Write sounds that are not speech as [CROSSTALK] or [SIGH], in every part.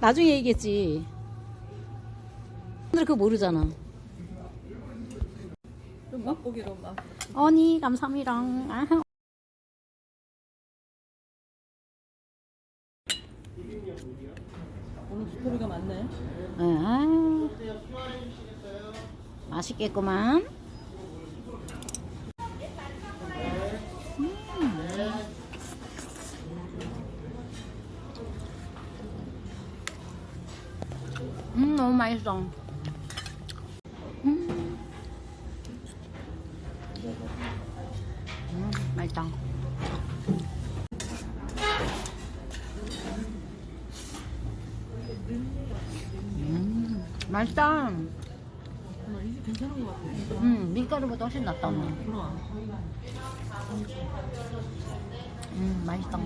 나중에 얘기했지. 오늘 그거 모르잖아. 좀 맛보기로 막. 언니 감사합니다. 아, 오늘 스토리가 많네. 아, 맛있겠구만. 너무 맛있어. 음, 음 맛있다. 음, 맛있다. 음, 밀가루보다 훨씬 낫다. 음, 맛있다.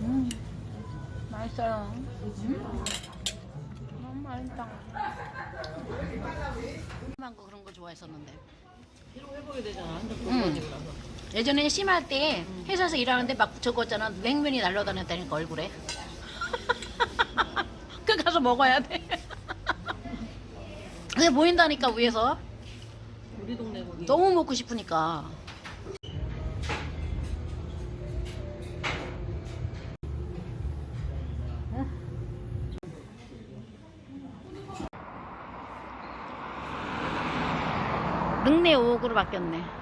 음, 맛있어요. 음, 너무 맛있다. 한거 그런 거 좋아했었는데. 피로 회복이 되잖아. 고소해지고 예전에 심할 때 회사에서 일하는데 막 적었잖아 냉면이 날라다녔다니까 얼굴에 [LAUGHS] 그 가서 먹어야 돼 그게 보인다니까 위에서. 우리 동네 거기. 너무 먹고 싶으니까. 능내 5억으로 바뀌었네